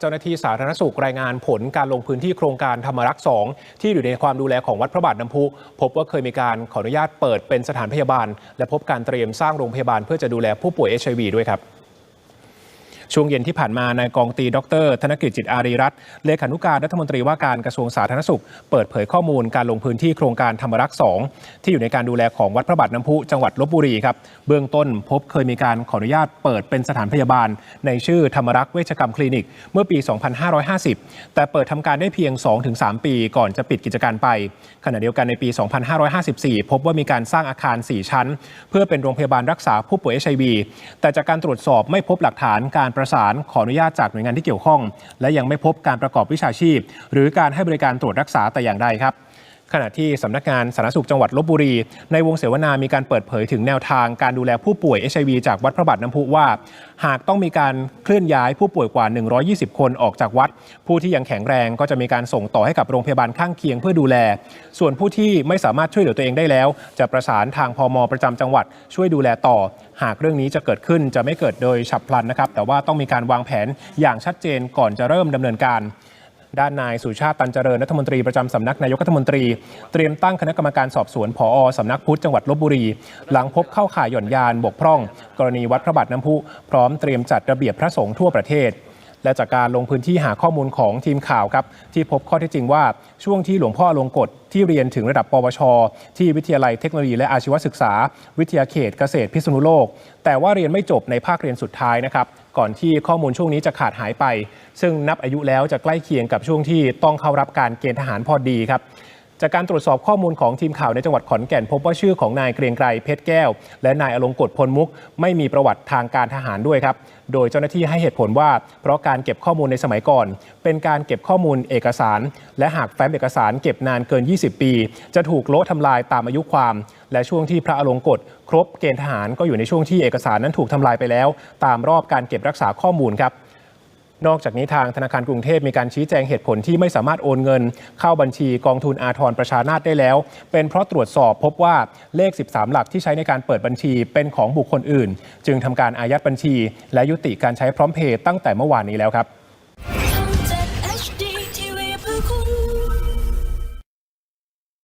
เจ้าหน้าที่สาธารณสุขรายงานผลการลงพื้นที่โครงการธรรมรักษ์สองที่อยู่ในความดูแลของวัดพระบาทน้ำพุ พบว่าเคยมีการขออนุญาตเปิดเป็นสถานพยาบาล และพบการเตรียมสร้างโรงพยาบาลเพื่อจะดูแลผู้ป่วยเอชได้วยครับ ช่วงเย็นที่ผ่านมานายกองตีดร ธนกฤษจิตอารีรัตน์เลขานุการรัฐมนตรีว่าการกระทรวงสาธารณสุข เปิดเผยข้อมูลการลงพื้นที่โครงการธรรมรักษ์สองที่อยู่ในการดูแลของวัดพระบาทน้ำพุจังหวัดลบบุรีครับเบื้องต้นพบเคยมีการขออนุญาตเปิดเป็นสถานพยาบาล ในชื่อธรรมรักษ์เวชกรรมคลินิก เมื่อปี 2550 แต่เปิดทำการได้เพียง 2-3 ปีก่อนจะปิดกิจการไป ขณะเดียวกันในปี 2554 พบว่ามีการสร้างอาคาร 4 ชั้น เพื่อเป็นโรงพยาบาลรักษาผู้ป่วยเอชไแต่จากการตรวจสอบไม่พบหลักฐานการประสานขออนุญาตจากหน่วยงานที่เกี่ยวข้อง และยังไม่พบการประกอบวิชาชีพ หรือการให้บริการตรวจรักษาแต่อย่างใดครับ ขณะที่สำนักงานสาธารณสุขจังหวัดลบบุรี ในวงเสวนามีการเปิดเผยถึงแนวทางการดูแลผู้ป่วยเอชไจากวัดพระบาทน้ำพุว่า หากต้องมีการเคลื่อนย้ายผู้ป่วยกว่า 120 คนออกจากวัด ผู้ที่ยังแข็งแรงก็จะมีการส่งต่อให้กับโรงพยาบาลข้างเคียงเพื่อดูแล ส่วนผู้ที่ไม่สามารถช่วยเหลือตัวเองได้แล้ว จะประสานทางพมประจำจังหวัดช่วยดูแลต่อ หากเรื่องนี้จะเกิดขึ้นจะไม่เกิดโดยฉับพลันนะครับแต่ว่าต้องมีการวางแผนอย่างชัดเจนก่อนจะเริ่มดำเนินการ ด้านนายสุชาติตันเจริญรัฐมนตรีประจำสำนักนายกรัฐมนตรี เตรียมตั้งคณะกรรมการสอบสวนผอสำนักพุทธจังหวัดลบบุรี หลังพบเข้าข่ายหย่อนยานบกพร่อง กรณีวัดพระบาทน้ำพุพร้อมเตรียมจัดระเบียบพระสงฆ์ทั่วประเทศ และจากการลงพื้นที่หาข้อมูลของทีมข่าวครับที่พบข้อเท็จจริงว่าช่วงที่หลวงพ่อลงกฎที่เรียนถึงระดับปวช ที่วิทยาลัยเทคโนโลยีและอาชีวศึกษา วิทยาเขตเกษตรพิษณุโลก แต่ว่าเรียนไม่จบในภาคเรียนสุดท้ายนะครับก่อนที่ข้อมูลช่วงนี้จะขาดหายไป ซึ่งนับอายุแล้วจะใกล้เคียงกับช่วงที่ต้องเข้ารับการเกณฑ์ทหารพอดีครับ จากการตรวจสอบข้อมูลของทีมข่าวในจังหวัดขอนแก่น พบว่าชื่อของนายเกรียงไกรเพชรแก้ว และนายอลงกฎพลมุก ไม่มีประวัติทางการทหารด้วยครับ โดยเจ้าหน้าที่ให้เหตุผลว่า เพราะการเก็บข้อมูลในสมัยก่อน เป็นการเก็บข้อมูลเอกสาร และหากแฟ้มเอกสารเก็บนานเกิน 20 ปี จะถูกโละทำลายตามอายุความ และช่วงที่พระอลงกฎครบเกณฑ์ทหารก็อยู่ในช่วงที่เอกสารนั้นถูกทำลายไปแล้ว ตามรอบการเก็บรักษาข้อมูลครับ นอกจากนี้ทางธนาคารกรุงเทพมีการชี้แจงเหตุผลที่ไม่สามารถโอนเงิน เข้าบัญชีกองทุนอาทรประชานาตได้แล้ว เป็นเพราะตรวจสอบพบว่าเลข 13 หลักที่ใช้ในการเปิดบัญชีเป็นของบุคคลอื่น จึงทำการอายัดบัญชี และยุติการใช้พร้อมเพย์ตั้งแต่เมื่อวานนี้แล้วครับ